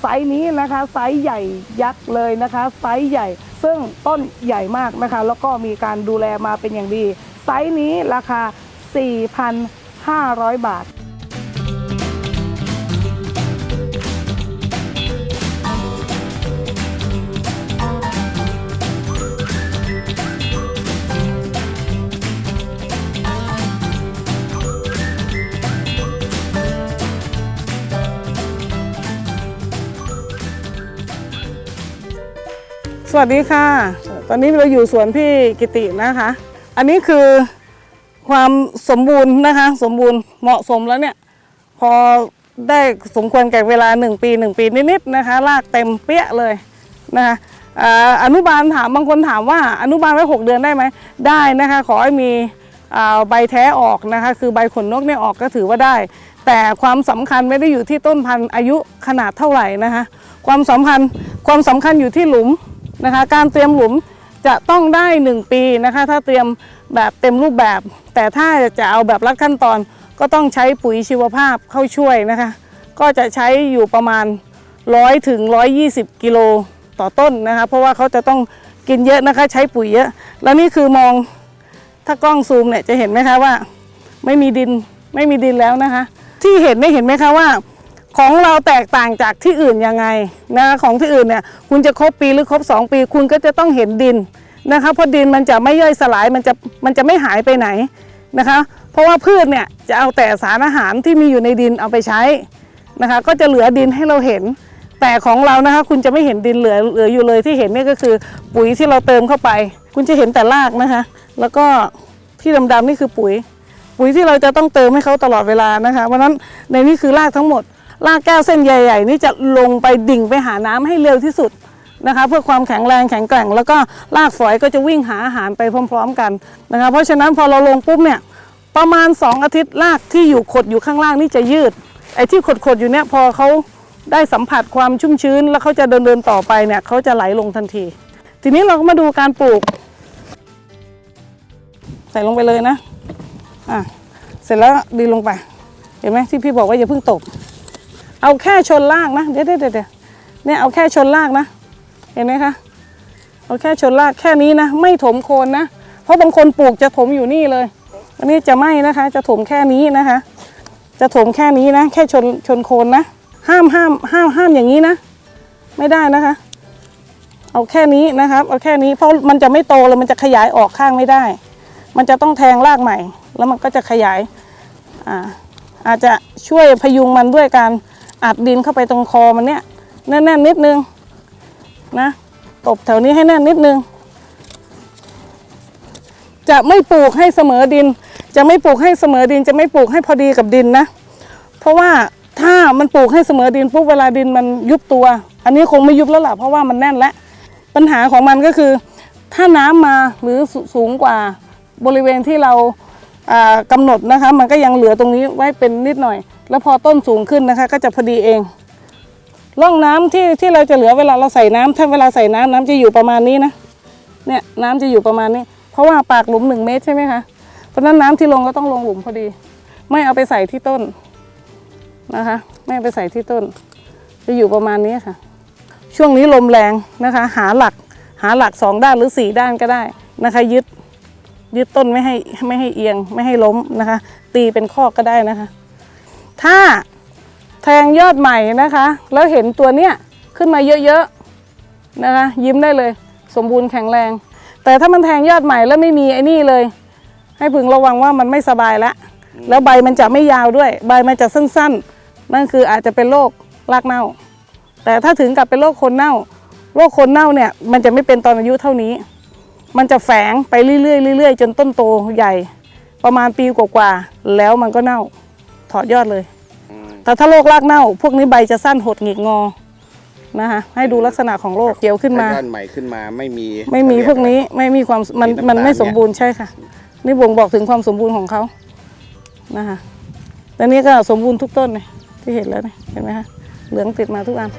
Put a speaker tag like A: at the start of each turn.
A: ไซส์นี้นะคะไซส์ใหญ่ยักษ์เลยนะคะไซส์ใหญ่ ซึ่งต้นใหญ่มากนะคะ แล้วก็มีการดูแลมาเป็นอย่างดี ไซส์นี้ราคา 4,500 บาท สวัสดีค่ะ ตอนนี้เราอยู่สวนพี่กิตินะคะ อันนี้คือความสมบูรณ์นะคะ สมบูรณ์เหมาะสมแล้วเนี่ย พอได้สมควรแก่เวลา 1 ปี 1 ปีนิดๆนะคะรากเต็มเปี้ยเลยนะคะอาอนุบาลถามบางคนถามว่าอนุบาลไว้ 6 เดือนได้ไหมได้นะคะ ขอให้มีใบแท้ออกนะคะ คือใบขนนกเนี่ยออกก็ถือว่าได้ แต่ความสำคัญไม่ได้อยู่ที่ต้นพันธุ์อายุขนาดเท่าไหร่นะคะ ความสำคัญความสำคัญอยู่ที่หลุม นะคะ การเตรียมหลุมจะต้องได้ 1 ปีนะคะ ถ้าเตรียมแบบเต็มรูปแบบ แต่ถ้าจะเอาแบบลัดขั้นตอนก็ต้องใช้ปุ๋ยชีวภาพเข้าช่วยนะคะ ก็จะใช้อยู่ประมาณ 100ถึง120 กิโลต่อต้นนะคะ เพราะว่าเขาจะต้องกินเยอะนะคะ ใช้ปุ๋ยเยอะ แล้วนี่คือมองถ้ากล้องซูมเนี่ยจะเห็นไหมคะว่า ไม่มีดินไม่มีดินแล้วนะคะ ที่เห็นได้เห็นไหมคะว่า ของเราแตกต่างจากที่อื่นยังไงนะคะของที่อื่นเนี่ยคุณจะครบปีหรือครบ 2 ปี คุณก็จะต้องเห็นดินนะคะเพราะดินมันจะไม่ย่อยสลายมันจะมันจะไม่หายไปไหนนะคะ เพราะว่าพืชเนี่ยจะเอาแต่สารอาหารที่มีอยู่ในดินเอาไปใช้นะคะ ก็จะเหลือดินให้เราเห็น แต่ของเรานะคะ คุณจะไม่เห็นดินเหลือเหลืออยู่เลยที่เห็นเนี่ยก็คือปุ๋ยที่เราเติมเข้าไป คุณจะเห็นแต่รากนะคะ แล้วก็ที่ดำๆนี่คือปุ๋ย ปุ๋ยที่เราจะต้องเติมให้เขาตลอดเวลานะคะเพราะนั้นในนี้คือรากทั้งหมด รากแก้วเส้นใหญ่ๆนี่จะลงไปดิ่งไปหาน้ำให้เร็วที่สุดนะคะ เพื่อความแข็งแรงแข็งแกร่ง แล้วก็รากฝอยก็จะวิ่งหาอาหารไปพร้อม ๆ กันนะคะ เพราะฉะนั้นพอเราลงปุ๊บเนี่ยประมาณ 2 อาทิตย์รากที่อยู่ขดอยู่ข้างล่างนี่จะยืดไอ้ที่ขดๆอยู่เนี่ยพอเขาได้สัมผัสความชุ่มชื้น แล้วเขาจะเดินเดินๆต่อไปเนี่ยเขาจะไหลลงทันที ทีนี้เราก็มาดูการปลูก ใส่ลงไปเลยนะอะเสร็จแล้วดีลงไป เห็นไหมที่พี่บอกว่าอย่าเพิ่งตก เอาแค่ชนลางนะ เดี๋ยวเดี๋ยวเดี๋ยวเนี่ยเอาแค่ชนลางนะ เห็นไหมคะ เอาแค่ชนลางแค่นี้นะ ไม่ถมโคนนะ เพราะบางคนปลูกจะถมอยู่นี่เลย อันนี้จะไม่นะคะ จะถมแค่นี้นะคะ จะถมแค่นี้นะ แค่ชนชนโคนนะ ห้ามห้ามห้ามห้ามอย่างนี้นะ ไม่ได้นะคะ เอาแค่นี้นะครับ เอาแค่นี้ เพราะมันจะไม่โตเลยมันจะขยายออกข้างไม่ได้ มันจะต้องแทงรากใหม่ แล้วมันก็จะขยาย อ่าอาจจะช่วยพยุงมันด้วยการ อัดดินเข้าไปตรงคอมันเนี่ยแน่นๆนิดนึงนะตบแถวนี้ให้แน่นนิดนึง จะไม่ปลูกให้เสมอดิน จะไม่ปลูกให้เสมอดิน จะไม่ปลูกให้พอดีกับดินนะ เพราะว่าถ้ามันปลูกให้เสมอดินปุ๊บเวลาดินมันยุบตัว อันนี้คงไม่ยุบแล้วล่ะเพราะว่ามันแน่นแล้วปัญหาของมันก็คือ ถ้าน้ำมาหรือสูงกว่าบริเวณที่เราอ่ากำหนดนะคะ มันก็ยังเหลือตรงนี้ไว้เป็นนิดหน่อย แล้วพอต้นสูงขึ้นนะคะ ก็จะพอดีเอง ร่องน้ำที่ที่เราจะเหลือเวลาเราใส่น้ำถ้าเวลาใส่น้ำน้ำจะอยู่ประมาณนี้นะ เนี่ยน้ำจะอยู่ประมาณนี้ เพราะว่าปากหลุมหนึ่งเมตรใช่ไหมคะ เพราะฉะนั้นน้ำที่ลงก็ต้องลงหลุมพอดี ไม่เอาไปใส่ที่ต้นนะคะ ไม่เอาไปใส่ที่ต้น จะอยู่ประมาณนี้ค่ะ ช่วงนี้ลมแรงนะคะ หาหลักหาหลักสองด้านหรือสี่ด้านก็ได้นะคะ ยึดยึดต้นไม่ให้ไม่ให้เอียงไม่ให้ล้มนะคะ ตีเป็นข้อก็ได้นะคะ ถ้าแทงยอดใหม่นะคะ แล้วเห็นตัวเนี้ยขึ้นมาเยอะๆนะคะยิ้มได้เลย สมบูรณ์แข็งแรง แต่ถ้ามันแทงยอดใหม่แล้วไม่มีไอ้นี่เลย ให้พึงระวังว่ามันไม่สบายแล้วแล้วใบมันจะไม่ยาวด้วย ใบมันจะสั้นๆ นั่นคืออาจจะเป็นโรครากเน่า แต่ถ้าถึงกับเป็นโรคคนเน่าโรคคนเน่าเนี่ยมันจะไม่เป็นตอนอายุเท่านี้ มันจะแฝงไปเรื่อยๆเรื่อยๆจนต้นโตใหญ่ ประมาณปีกว่าๆแล้วมันก็เน่า ถอดยอดเลยแต่ถ้าโรครากเน่า พวกนี้ใบจะสั้นหดหงิกงอนะคะให้ดูลักษณะของโรคเกี่ยวขึ้นมา
B: ถ้ด้านใหม่ขึ้นมาไม่มี
A: ไม่มี
B: เขาเรีย
A: พวกนี้ไม่มีความมัน
B: สีน้ำ
A: มันไม่
B: ตาล
A: สมบูรณ์ใช่ค่ะ นี่บ่งบอกถึงความสมบูรณ์ของเขานะคะแต่นี่ก็สมบูรณ์ทุกต้นเลยที่เห็นแล้วเนี่ยเห็นไหมคะเหลืองติดมาทุกอัน